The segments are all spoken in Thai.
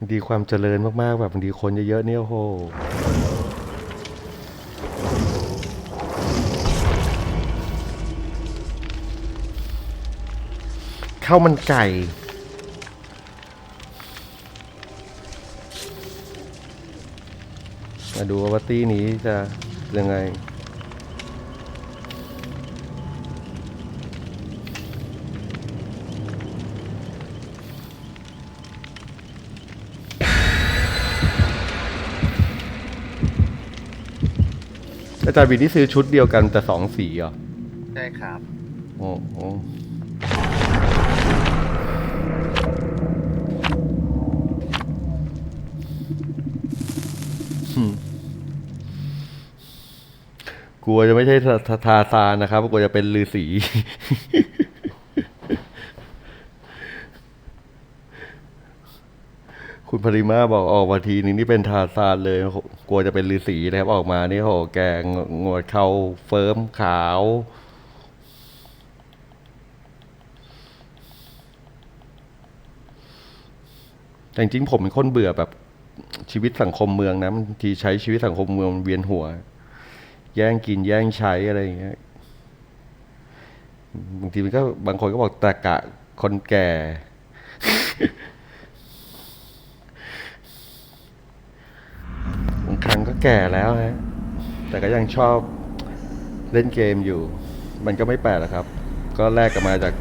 บางทีความเจริญมากๆ แบบบางทีคนเยอะๆเนี่ยโอ้โหข้าวมันไก่มาดูว่าตี้นี้จะยังไง อาจารย์วินที่ซื้อชุดเดียวกันแต่สองสีเหรอใช่ครับ โอ้โหอืมกลัวจะไม่ใช่ทาทาทาซานนะครับกลัวจะเป็นลือสี คุณพริมาบอกออกมาทีนึงนี่เป็นทาซานเลย กลัวจะเป็นลือสีนะครับ ออกมานี่โหแกงงวดเขาเฟิร์มขาว แต่จริงผมเป็นคนเบื่อแบบชีวิตสังคมเมืองนะบางทีใช้ชีวิตสังคมเมืองเวียนหัว แย่งกินแย่งใช้อะไรอย่างเงี้ยบางทีมันก็บางคนก็บอกตะกะคนแก่ บางครั้งก็ แก่แล้วฮะแต่ก็ยังชอบเล่นเกมอยู่ มันก็ไม่แปลกหรอกครับ ก็แลกกันมาจาก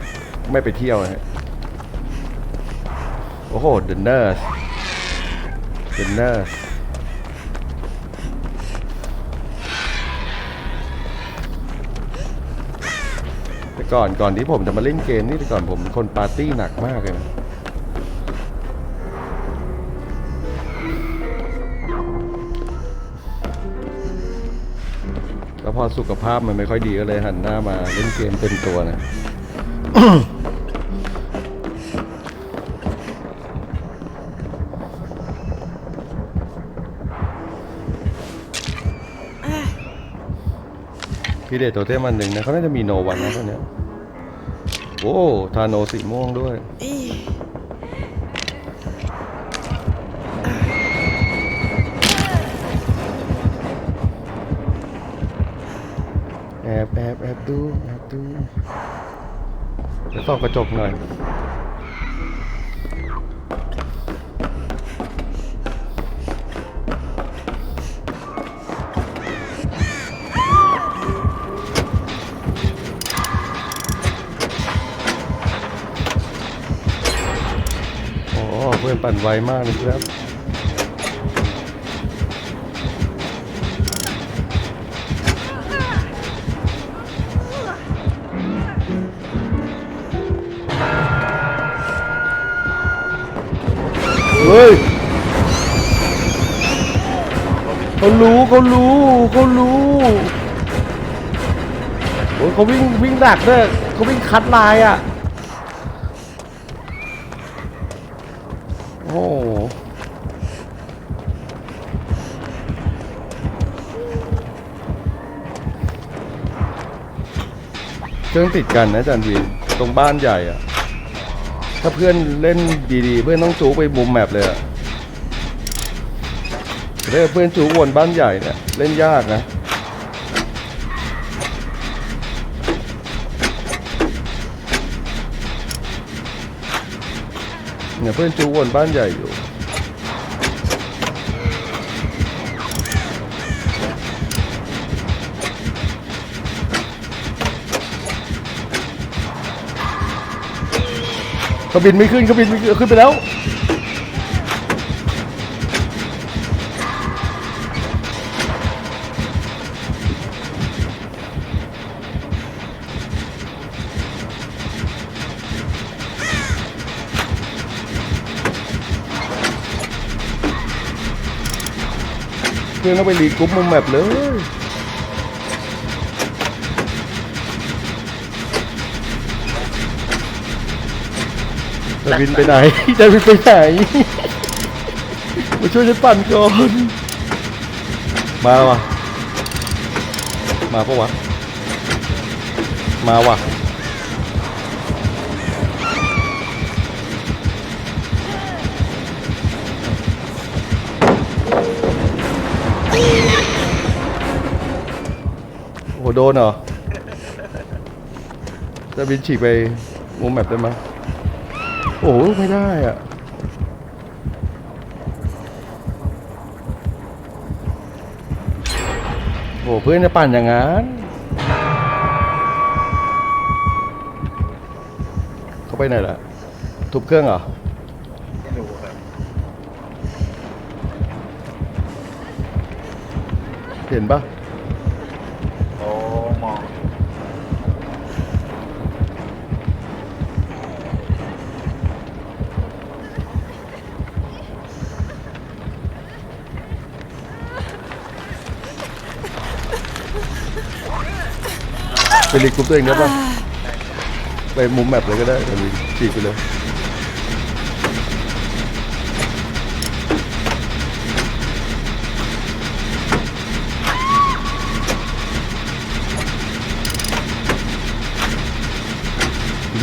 ไม่ไปเที่ยวฮะโอ้โห The Nurse The Nurse แต่ก่อนก่อนที่ผมจะมาเล่นเกมนี่แต่ก่อนผมเป็นคนปาร์ตี้หนักมากเลยนะ พอสุขภาพมันไม่ค่อยดีก็เลยหันหน้ามาเล่นเกมเต็มตัวนะพี่เดชตัวเทมันหนึ่งนะเขาน่าจะมีโนวันนะตัวเนี้ยโอ้ทาโนสีม่วงด้วย แอบแอบแอบดูแอบดูเดี๋ยวส่องกระจกหน่อยโอ้เพื่อนปั่นไวมากเลยครับ ฮ้ยเขารู้เขารู้เขารู้โอ้ยเขาวิ่งวิ่งดักด้วยเขาวิ่งคัดลายอะโอ้เครื่องติดกันนะจันวีตรงบ้านใหญ่อะ ถ้าเพื่อนเล่นดีๆ เพื่อนต้องจูไปมุมแมปเลยอะถ้าเพื่อนจูวนบ้านใหญ่เนี่ยเล่นยากนะเนี่ยเพื่อนจูวนบ้านใหญ่อยู่ เขาบินไม่ขึ้นเขาบินขึ้นไปแล้วเพื่อนต้องไปรีกรุ๊ปมุมแมปเลย ดาวินไปไหน ดาวินไปไหน มาช่วยฉันปั่นก่อน มาแล้วะมาปะวะ มาวะโอ้โดนเหรอ จะบินฉีกไปมุมแมปได้ไหม โอ้ไม่ได้อะโอ้เพื่อนจะปั่นอย่างนั้นเขาไปไหนล่ะ ทุบเครื่องเหรอไม่รู้ครับเห็นปะ โอ้มองอยู่ ไปรีกรุ๊ปตัวเองได้ปะไปมุมแมปเลยก็ได้เดี๋ยวรีฉีกไปเลย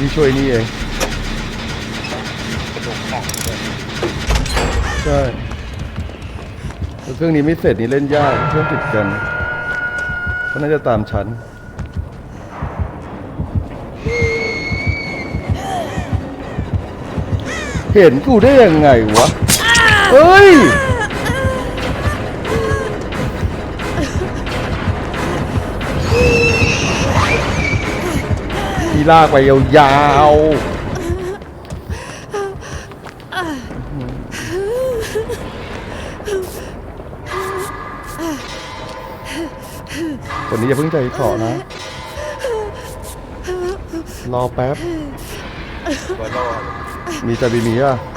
นี่ช่วยนี่เองกระดูกหนักเลยใช่แล้วเครื่องนี้ไม่เสร็จนี่เล่นยากเครื่องติดกันเขาน่าจะตามชั้น เห็นกูได้ยังไงวะ เฮ้ย ที่ลากไปยาวๆคนนี้อย่าเพิ่งใจขอนะ รอแป๊บตัวโลดมีแต่บีมีอ่ะแ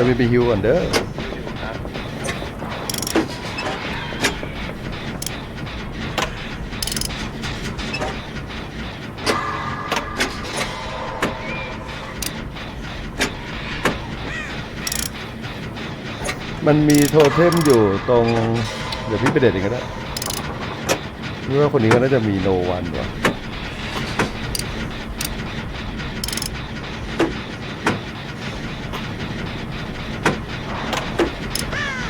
จะไปไปฮิวก่อนเด้อรับมันมีโทเทมอยู่ตรง เดี๋ยวพี่ไปเด็ดเองก็ได้นี่ว่าคนนี้ก็น่าจะมีโนวันวะ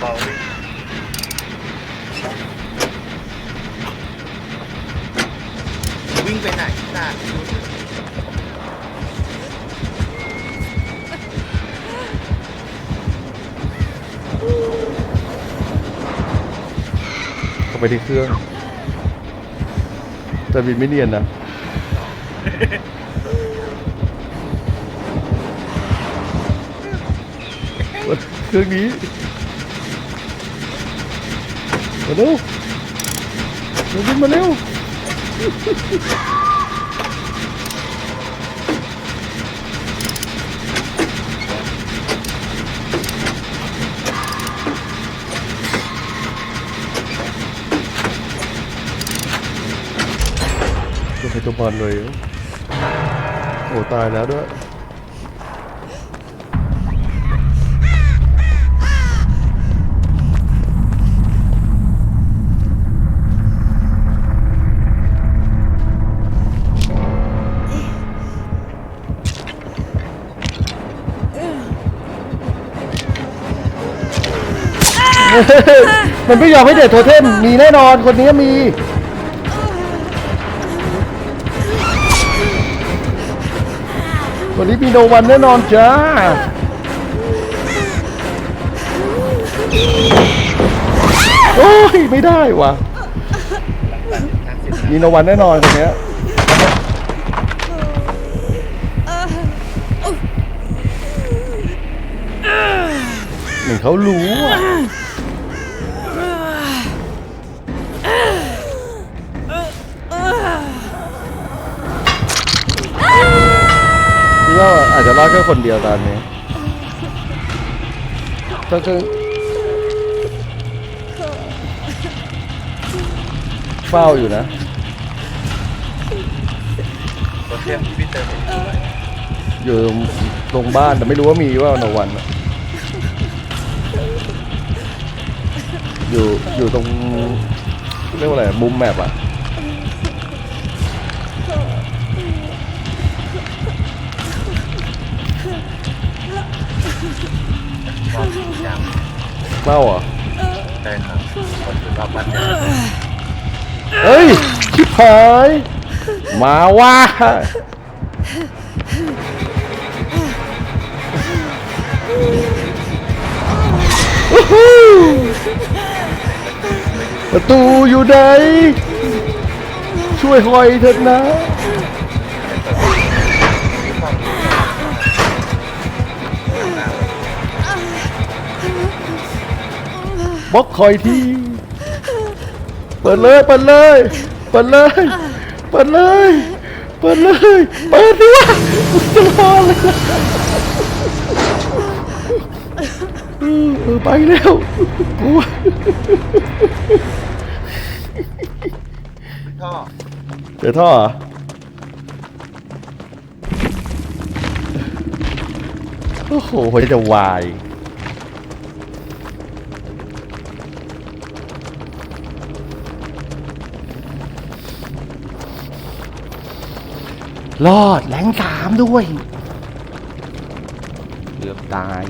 เบาวิ่ง วิ่งไปไหนน่ะเข้าไปที่เครื่อง แต่บินไม่เนียนนะ เครื่องนี้มาเร็วมาบินมาเร็ว ตัวใครตัวมันเลย โอ้ ตายแล้วด้วย มันไม่ยอมให้เด็ดโทเทมมีแน่นอนคนนี้มีวันนี้มีโนวันแน่นอนจ้าโอ้ยไม่ได้ว่ะทางเสียมีโนวันแน่นอนคนเนี้ยเหมือนเขารู้อะ คิดว่าอาจจะรอดแค่คนเดียวตอนนี้ก็คือเฝ้าอยู่นะตัวเทียมที่พี่เติมอยู่ตรงบ้านแต่ไม่รู้ว่ามีว่าโนวันอะอยู่อยู่ตรงเรียกว่าอะไรมุมแมปอะ เฝ้าเหรอใช่ครับคนอยู่รอบบ้านเนี่ยเฮ้ย ชิบหาย มาว่าอู้หูประตูอยู่ไหน ช่วยหอยเถิดนะ บล็อกคอยทีเปิดเลยเปิดเลยเปิดเลยเปิดเลยเปิดเลยเปิดดิวะกูจะรอเลยเออเออไปแล้วกูท่อเจอท่อเหรอโอ้โหจะวาย รอดแรงสามด้วย เกือบตาย